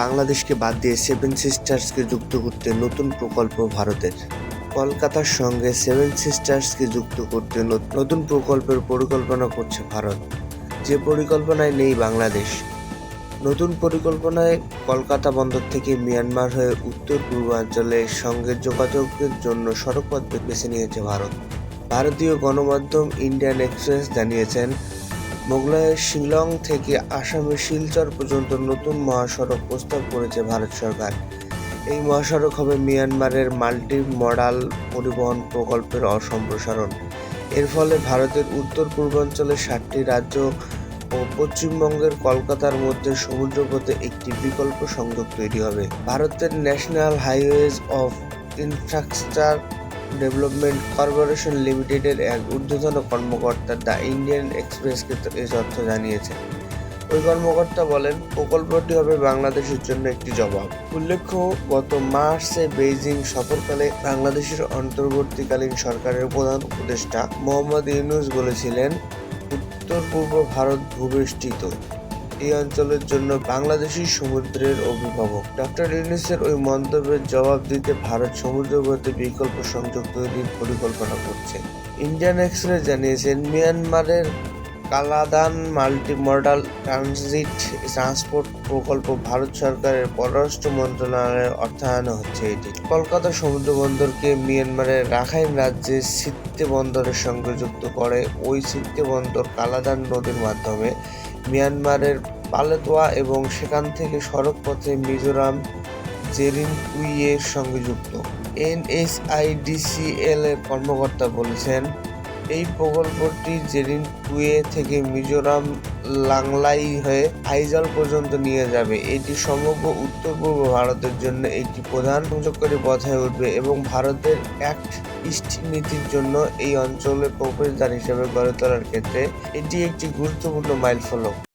বাংলাদেশকে বাদ দিয়ে সেভেন সিস্টার্সকে যুক্ত করতে নতুন প্রকল্প ভারতের। কলকাতার সঙ্গে সেভেন সিস্টার্সকে যুক্ত করতে নতুন প্রকল্পের পরিকল্পনা করছে ভারত। যে পরিকল্পনায় নেই বাংলাদেশ। নতুন পরিকল্পনায় কলকাতা বন্দর থেকে মিয়ানমার হয়ে উত্তর পূর্বাঞ্চলের সঙ্গে যোগাযোগের জন্য সড়কপথ বেছে নিয়েছে ভারত। ভারতীয় গণমাধ্যম ইন্ডিয়ান এক্সপ্রেস জানিয়েছেন মোগলাইয়ের শিলং থেকে আসামের শিলচর পর্যন্ত নতুন মহাসড়ক প্রস্তাব করেছে ভারত সরকার। এই মহাসড়ক হবে মিয়ানমারের মাল্টি মডাল পরিবহন প্রকল্পের অসম্প্রসারণ। এর ফলে ভারতের উত্তর পূর্বাঞ্চলের সাতটি রাজ্য ও পশ্চিমবঙ্গের কলকাতার মধ্যে সমুদ্রপথে একটি বিকল্প সংযোগ তৈরি হবে। ভারতের national highways of infrastructure development corporation লিমিটেডের এক ঊর্ধ্বতন কর্মকর্তা দ্য ইন্ডিয়ান এক্সপ্রেসকে এই তথ্য জানিয়েছেন। ওই কর্মকর্তা বলেন, প্রকল্পটি হবে বাংলাদেশের জন্য একটি জবাব। উল্লেখ্য, গত মার্চে বেইজিং সফরকালে বাংলাদেশের অন্তর্বর্তীকালীন সরকারের প্রধান উপদেষ্টা মোহাম্মদ ইউনুস বলেছিলেন উত্তর পূর্ব ভারত ভূবেষ্টিত। এই অঞ্চলের জন্য বাংলাদেশি সমুদ্রের অভিভাবক। ডক্টর ইউনিসের ওই মন্তব্যের জবাব দিতে ভারত সমুদ্রপথে বিকল্প সংযোগ তৈরির পরিকল্পনা করছে। ইন্ডিয়ান এক্সপ্রেস জানিয়েছেন, মিয়ানমারের কালাদান মাল্টিমডাল ট্রানজিট ট্রান্সপোর্ট প্রকল্প ভারত সরকারের পররাষ্ট্র মন্ত্রণালয়ের অর্থায়ন হচ্ছে এটি। কলকাতা সমুদ্র বন্দরকে মিয়ানমারের রাখাইন রাজ্যের সিত্তে বন্দরের সঙ্গে যুক্ত করে, ওই সিত্তে বন্দর কালাদান নদীর মাধ্যমে মিয়ানমারের পালেতোয়া এবং সেখান থেকে সড়ক পথে মিজোরাম জেরিনকুইয়ের সঙ্গে যুক্ত। এনএসআইডিসিএল এর কর্মকর্তা বলেছেন এই প্রকল্পটি জেরিনকুয়ে থেকে মিজোরাম লাংলাই হয়ে আইজল পর্যন্ত নিয়ে যাবে, এটি সমগ্র উত্তর পূর্ব ভারতের জন্য একটি প্রধান সংযোগকারী পথ হয়ে উঠবে এবং ভারতের এক ইস্ট নীতির জন্য এই অঞ্চলে প্রবেশদ্বার হিসেবে গড়ে তোলার ক্ষেত্রে এটি একটি গুরুত্বপূর্ণ মাইলফলক।